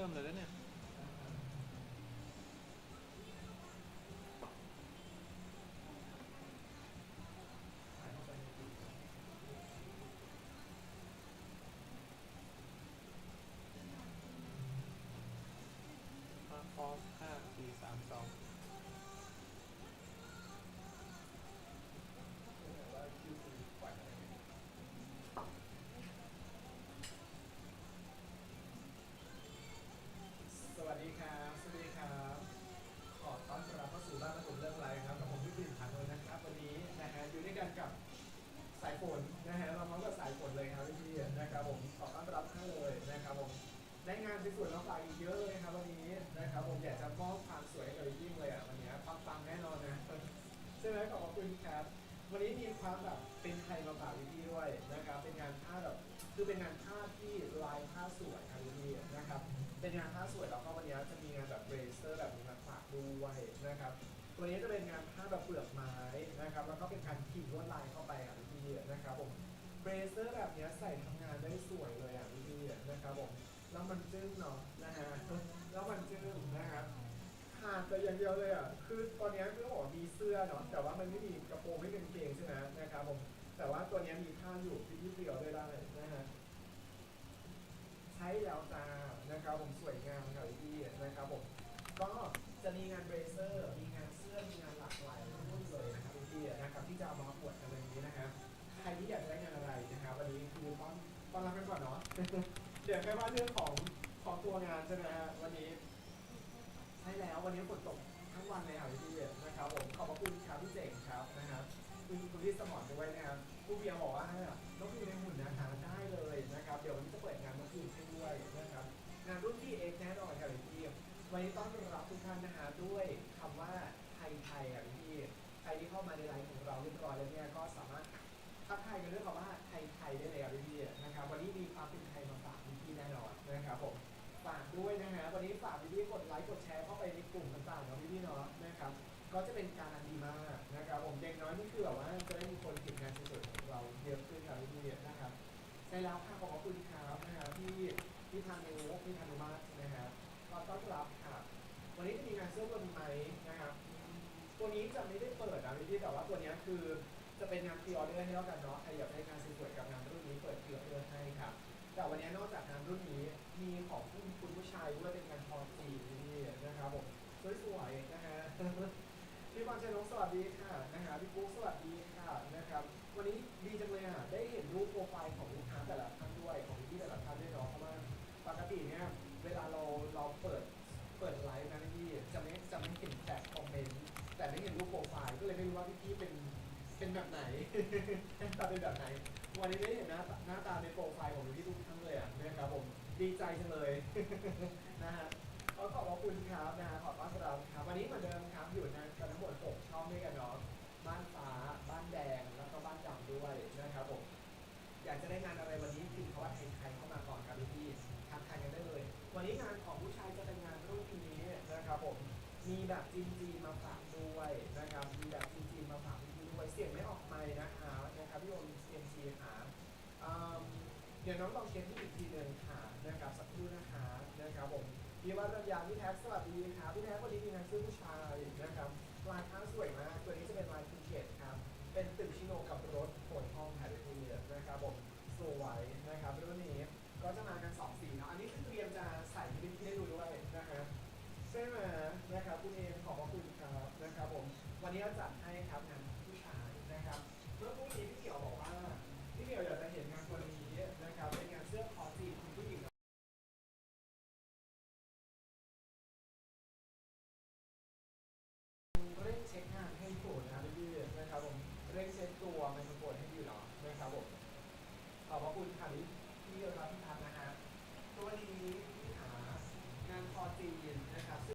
ติมเลยแล้วเนี่ยมาฟอสห้าสี่สามสอง ได้งานสวยๆมาฝากอีกเยอะเลยครับวันนี้นะครับผมอยากจะมอบความสวยให้กับยิ่งเลยอะวันนี้ปังแน่นอนนะใช่ไหมขอบคุณครับวันนี้มีความแบบเป็นไทยมาฝากพี่ด้วยนะครับ เป็นงานผ้าแบบคือเป็นงานผ้าที่ลายผ้าสวยครับพี่นะครับ เป็นงานผ้าสวยแล้วก็วันนี้จะมีงานแบบเบรเซอร์แบบนี้มาฝากด้วยนะครับตัวนี้จะเป็นงานผ้าแบบเปลือกไม้นะครับ แล้วก็เป็นการขีดลวดลายเข้าไปอะพี่นะครับผมเบรเซอร์แบบนี้ใส่ทำงานได้สวยเลยอะพี่นะครับผม แล้วมันจึ้งเนาะนะฮะแล้วมันจึ้งนะครับขาดไปอย่างเดียวเลยอะคือตอนนี้คือบอกมีเสื้อเนาะแต่ว่ามันไม่มีกระโปรงไม่เป็นกางเกงใช่ไหมนะครับผมแต่ว่าตัวนี้มีผ้าอยู่ที่พี่เปรียวได้ได้นะฮะใช้แล้วจ้านะครับผมสวยงามครับพี่นะครับผมก็จะมีงานเบรเซอร์ มีงานเสื้อ มีงานหลากหลายรุ่นเลยนะครับพี่นะครับที่จะเอามาประกวดกันวันนี้นะครับใครที่อยากได้งาน ดี๋ยวแค่ว่าเรื่องของของตัวงานใช่ไหมฮะวันนี้ใช่แล้ววันนี้ฝนตกทั้งวันเลยค่ะพี่นะครับผมขอบพระคุณครับพี่เจ๋งครับนะครับคุณคุณที่สมอนด้วยนะครับผู้เบียร์บอกว่าน้องพิวในหุ่นนะคะได้เลยนะครับ เดี๋ยววันนี้จะเปิดงานน้องพิวให้ด้วยนะครับงานรุ่นพี่เอกแน่นอนค่ะพี่วันนี้ต้อนรับทุกท่านนะฮะด้วยคำว่าไทยไทยอะพี่ใครที่เข้ามาในไลน์ของเราเรียบร้อยแล้วเนี่ยก็สามารถทักทายกันด้วยคำว่าไทยไทยได้เลยอะพี่นะครับวันนี้มีความเป็นไทย แน่นอนนะครับผมฝากด้วยนะฮะวันนี้ฝากพี่ๆกดไลค์กดแชร์เข้าไปในกลุ่มต่างๆของพี่ๆเนาะนะครับก็จะเป็นการันดีมากนะครับผมเด็กน้อยนี่คือแบบว่าจะได้มีคนเห็นงานสวยๆของเราเยอะขึ้นครับพี่ๆนะครับในแล้วค่ะขอบคุณครับนะฮะที่ที่ทางในวกที่ทานุมาสนะฮะก็ต้อนรับครับวันนี้จะมีงานเสื้อบนไหมนะครับตัวนี้จะไม่ได้เปิดนะพี่ๆแต่ว่าตัวนี้คือจะเป็นงานพรีออเดอร์ให้แล้วกันเนาะใครอยากได้งานสวยๆกับงานรุ่นนี้เปิดพรีออเดอร์ให้ครับ แต่วันนี้นอกจากงานรุ่นนี้มีของคุณคุณผู้ชายด้วยเป็นงานทอจีนี่นะครับผมสวยๆนะฮะพี่บอลเชนงสวัสดีค่ะนะฮะพี่ปุ๊กสวัสดีค่ะนะครับวันนี้ดีจังเลยอะได้เห็นรูปโปรไฟล์ของลูกค้าแต่ละท่านด้วยของพี่แต่ละท่านด้วยเนาะเพราะว่าปกติเนี่ยเวลาเราเราเปิดเปิดไลฟ์นะพี่จะไม่จะไม่เห็นแต่คอมเมนต์แต่ไม่เห็นรูปโปรไฟล์ก็เลยไม่รู้ว่าพี่พี่เป็นเป็นแบบไหนหน้าตาเป็นแบบไหน วันนี้ได้เห็นหน้าตาหน้าตาในโปรไฟล์ของพี่ ดีใจจังเลยนะฮะขอขอบคุณครับนะฮะขอบต้อนรับครับวันนี้เหมือนเดิมครับอยู่ในกันทั้งหมด6ช่องด้วยกันเนาะบ้านฟ้าบ้านแดงแล้วก็บ้านดำด้วยนะครับผมอยากจะได้งานอะไรวันนี้พิมพ์คำว่าไทยไทยเข้ามาก่อนครับพี่ๆทักทายกันได้เลย วันนี้งานของผู้ชายจะเป็นงานรุ่นนี้นะครับผมมีแบบจีนจีนๆมาฝากด้วยนะครับมีแบบจีนจีนๆมาฝากพี่ด้วยเสียงไม่ออกไมค์นะคะนะครับพี่โอมเอ็มซีหาเดี๋ยวน้องลองเช็คที่อีกทีหนึ่งค่ะ นะครับสักครู่นะคะนะครับผมพี่วัรัญญาพี่แท็กสวัสดีครับพี่แท็กวันนี้มีงานซื้อผู้ชายนะครับลายผ้าสวยมากตัวนี้จะเป็นลายคูเกตครับเป็นตึกชิโนกับรถโผลทองไทยพีนะครับผมสวยนะครับรุ่นนี้ก็จะมากันสองสีเนาะอันนี้คือเตรียมจะใส่ให้พี่ได้ดูด้วยนะฮะใช่ไหมนะครับคุณเอมขอบพระคุณครับนะครับผมวันนี้เราจัดให้ครับงานผู้ชายนะครับเมื่อพรุ่งนี้พี่เกี่ยวบอก วลีนี้หางานพอจีน